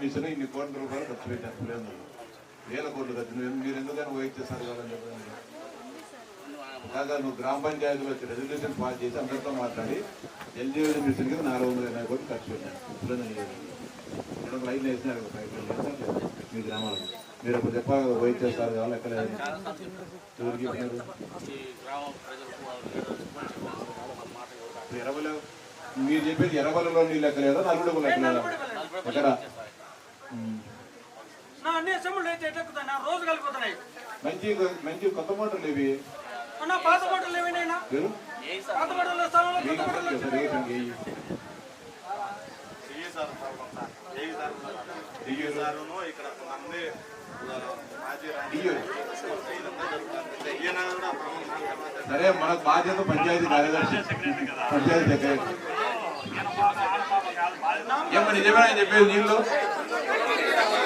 Machine ఇన్ని కోట్ల రూపాయలు ఖర్చు పెట్టారు పులివెందులు వేల కోట్లు ఖర్చు మీరు ఎందుకని వైట్ చేస్తారు కావాలని చెప్పండి కాగా నువ్వు గ్రామ పంచాయతీలో రెజల్యూషన్ పాస్ చేసి అందరితో మాట్లాడి ఎల్జీవీ మిషన్ కింద నాలుగు వందల ఎనభై కోట్లు ఖర్చు పెట్టారు. పులివెందులు లైన్ వేసినారు మీ గ్రామాలకు. మీరు అప్పుడు చెప్పాలి వైట్ చేస్తారు కావాలి ఎక్కడ ఎవరికి చెప్పినారు మీరు చెప్పేది ఎరవలలో నీళ్ళు ఎక్కలేదా నలుగుడు లెక్కలేదా ఎక్కడ? నా అన్ని అసెంబ్లీ అయితే ఎట్టెక్కుతాయి నా రోజు కలిపోతున్నాయి మంచి మంచి కొత్త మోటార్లు ఇవి నా పాత బట్టలు ఏమైనా మీరు పాత కొత్త ఇక్కడ మంది సరే మనకు బాధ్యత పంచాయతీ కార్యదర్శి. పంచాయతీ సెక్రటరీ నిజమేనా చెప్పేది నీళ్ళు లేదా పోయి అడుక్కోండి నీళ్ళు కావాలంటే ఈ సమస్య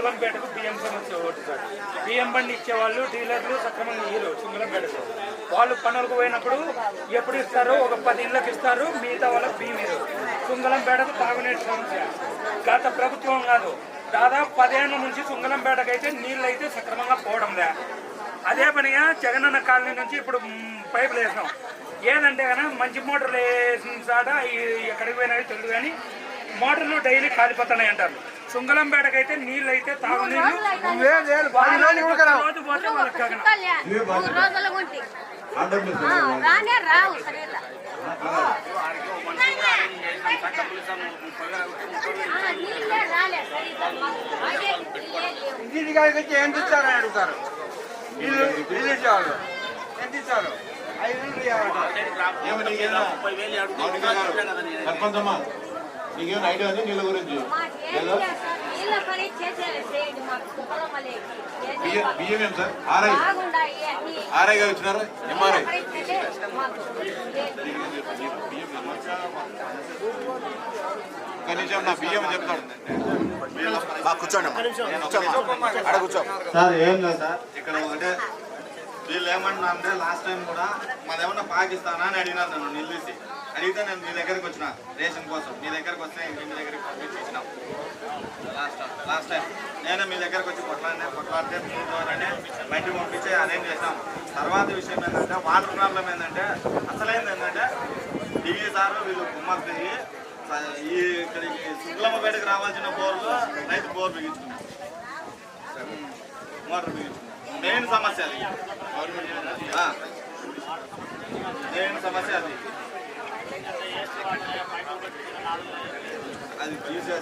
చుంగలంపేటకు బియ్యం సమస్య ఒకటి సార్. బియ్యం బండి ఇచ్చేవాళ్ళు డీలర్లు సక్రమంగా ఇయ్యరు చుంగలంపేటకు వాళ్ళు పనులకు పోయినప్పుడు ఎప్పుడు ఇస్తారో? ఒక పది ఇళ్ళకి ఇస్తారు మిగతా వాళ్ళకి బియ్యం ఇరు చుంగలంపేటకు తాగునీటి సమస్య. గత ప్రభుత్వం కాదు. దాదాపు పదేళ్ళ నుంచి చుంగలంపేటకు అయితే నీళ్ళు అయితే సక్రమంగా పోవడం లే. అదే పనిగా జగనన్న కాలనీ నుంచి ఇప్పుడు పైపులు వేసినాం. ఏదంటే కనుక మంచి మోటార్లు వేసిన చాట ఎక్కడికి పోయినాయో తెలియదు కానీ మోటార్లు డైలీ కాలిపోతున్నాయి అంటారు సుంగలంపేటకి అయితే నీళ్ళు అయితే. ఇంటికి ఎంత ఇస్తారని అడుగుతారు. ఇల్లు ఇల్లు ఇచ్చేవాళ్ళు ఎంత ఐదు వేలు ముప్పై వేలు గారు, సర్పంచమ్మా. నీకేమైనా ఐడియా ఉంది నీళ్ళ గురించి. లేదా బియ్యం ఏం సార్? ఆర్ఐ. ఆర్ఐ గారు వచ్చినారా ఎంఆర్ఐ. కనీసం నా బియ్యం చెప్తాడు. సార్ ఏం లేదు సార్. ఇక్కడ ఒకటే వీళ్ళు ఏమన్నా అంటే లాస్ట్ టైం కూడా మాదేమన్నా పాకిస్తానా? అని అడిగినారు నన్ను నిలిచి అడిగితే నేను మీ దగ్గరికి వచ్చిన రేషన్ కోసం. మీ దగ్గరికి వస్తే మీ దగ్గరికి పంపించి ఇచ్చినాం. లాస్ట్ లాస్ట్ టైం నేను మీ దగ్గరకు వచ్చి కొట్లాడినా కొట్లాడితే మూడులోనే బయటకు పంపించి అరేంజ్ చేసినాం. తర్వాత విషయం ఏంటంటే వాటర్ ప్రాబ్లం ఏంటంటే అసలైంది ఏంటంటే దిగి సార్ వీళ్ళు కుమ్మర్ దిగి ఈ ఇక్కడికి శుక్లమ్మపేటకి రావాల్సిన బోర్లు రైతు బోర్ బిగించుకున్నాం మోటార్ బిగించుకున్నాం మెయిన్ సమస్య అది. మెయిన్ సమస్య అది. అది తీసే